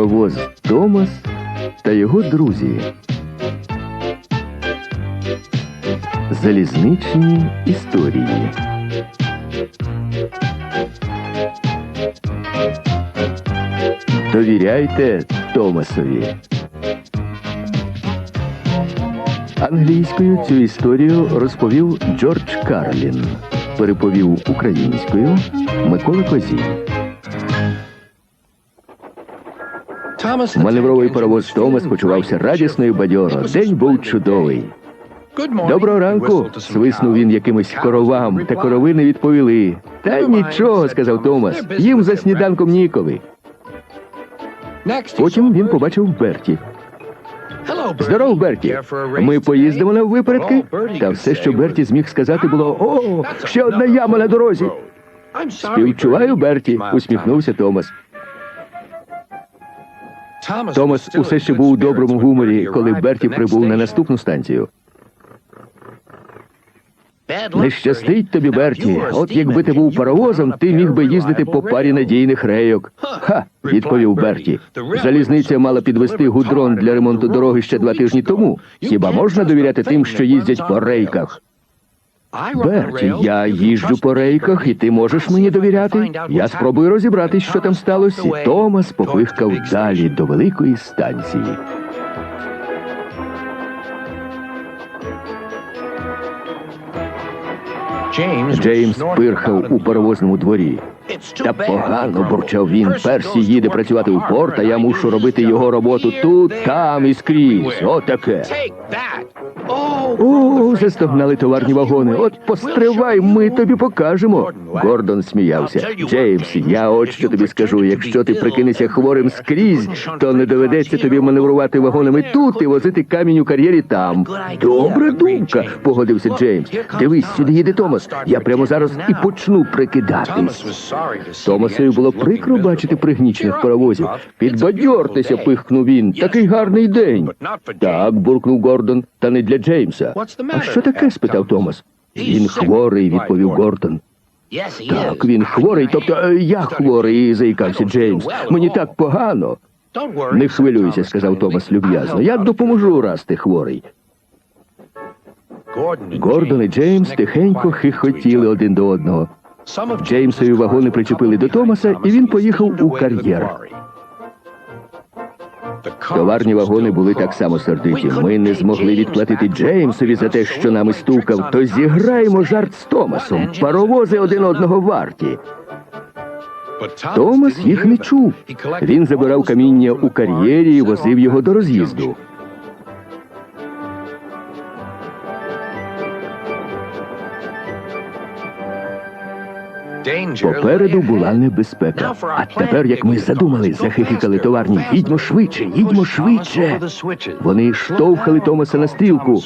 Паровоз Томас та його друзі. Залізничні історії. Довіряйте Томасові. Англійською цю історію розповів Джордж Карлін. Переповів українською Микола Козій. Маневровий паровоз Томас почувався радісно і бадьоро. День був чудовий. Доброго ранку, свиснув він якимось коровам, та корови не відповіли. Та нічого, сказав Томас. Їм за сніданком ніколи. Потім він побачив Берті. Здоров, Берті. Ми поїздимо на випередки? Та все, що Берті зміг сказати, було О, ще одна яма на дорозі. Співчуваю, Берті, усміхнувся Томас. Томас усе ще був у доброму гуморі, коли Берті прибув на наступну станцію. Не щастить тобі, Берті. От якби ти був паровозом, ти міг би їздити по парі надійних рейок. Ха, відповів Берті. Залізниця мала підвести гудрон для ремонту дороги ще два тижні тому. Хіба можна довіряти тим, що їздять по рейках? Берті, я їжджу по рейках, і ти можеш мені довіряти. Я спробую розібратись, що там сталося. І Томас попихкав далі до великої станції. Джеймс пирхав у паровозному дворі. Та погано бурчав він. Персі їде працювати у порт, а я мушу робити його роботу тут, там і скрізь. Отаке. О, застогнали товарні вагони. От постривай, ми тобі покажемо. Гордон сміявся. Джеймс, я от що тобі скажу. Якщо ти прикинешся хворим скрізь, то не доведеться тобі маневрувати вагонами тут і возити камінь у кар'єрі там. Добра думка, погодився Джеймс. Дивись, сюди їде Томас. Я прямо зараз і почну прикидатись. Томасові було прикро бачити пригнічених паровозів. Підбадьортеся, пихкнув він. Такий гарний день. Так, буркнув Гордон, та не для Джеймса. А що таке? спитав Томас. Він хворий, відповів Гордон. Так, він хворий, тобто е, я хворий, заїкався Джеймс. Мені так погано. Не хвилюйся, сказав Томас люб'язно. Я допоможу, раз ти хворий. Гордон і Джеймс тихенько хихотіли один до одного. Джеймсові вагони причепили до Томаса, і він поїхав у кар'єр. Товарні вагони були так само сердиті. Ми не змогли відплатити Джеймсові за те, що нами стукав. То зіграємо жарт з Томасом. Паровози один одного варті. Томас їх не чув. Він забирав каміння у кар'єрі і возив його до роз'їзду. Попереду була небезпека. А тепер, як ми задумали, захихикали товарні. Їдьмо швидше, їдьмо швидше. Вони штовхали Томаса на стрілку.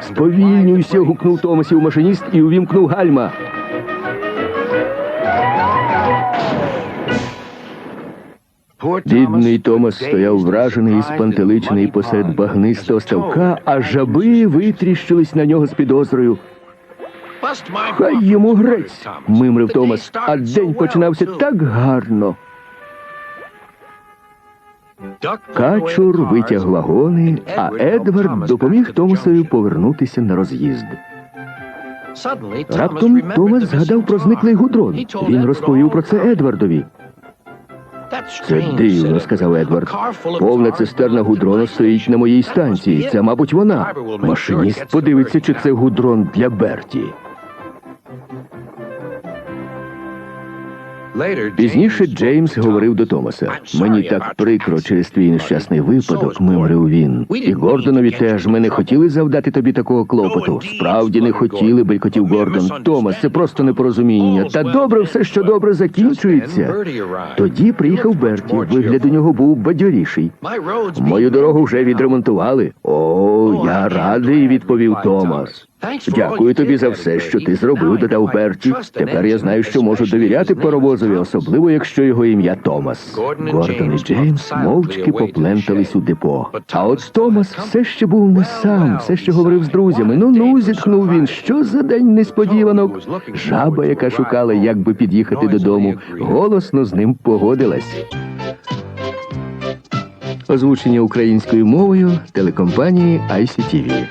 Сповільнюйся, гукнув Томасів машиніст і увімкнув гальма. Бідний Томас стояв вражений і спантеличений посеред багнистого ставка, а жаби витріщились на нього з підозрою. Хай йому грець, мимрив Томас, а день починався так гарно. Качур витяг вагони, а Едвард допоміг Томасові повернутися на роз'їзд. Раптом Томас згадав про зниклий гудрон. Він розповів про це Едвардові. Це дивно, сказав Едвард. Повна цистерна гудрону стоїть на моїй станції. Це, мабуть, вона. Машиніст подивиться, чи це гудрон для Берті. Пізніше Джеймс говорив до Томаса. Мені так прикро через твій нещасний випадок, мимрив він. І Гордонові теж ми не хотіли завдати тобі такого клопоту. Справді не хотіли, белькотів Гордон. Томас, це просто непорозуміння. Та добре все, що добре закінчується. Тоді приїхав Берті. Вигляд у нього був бадьоріший. Мою дорогу вже відремонтували. О, я радий, відповів Томас. Дякую тобі за все, що ти зробив, додав Берті. Тепер я знаю, що можу довіряти паровозові, особливо якщо його ім'я Томас. Гордон і Джеймс мовчки поплентались у депо. А от Томас все ще був не сам, все ще говорив з друзями. Ну ну, зітхнув він. Що за день несподіванок? Жаба, яка шукала, як би під'їхати додому, голосно з ним погодилась. Озвучення українською мовою телекомпанії ICTV.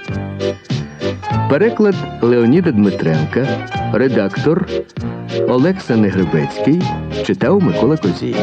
Переклад Леоніда Дмитренка, редактор Олекса Негребецький читав Микола Козій.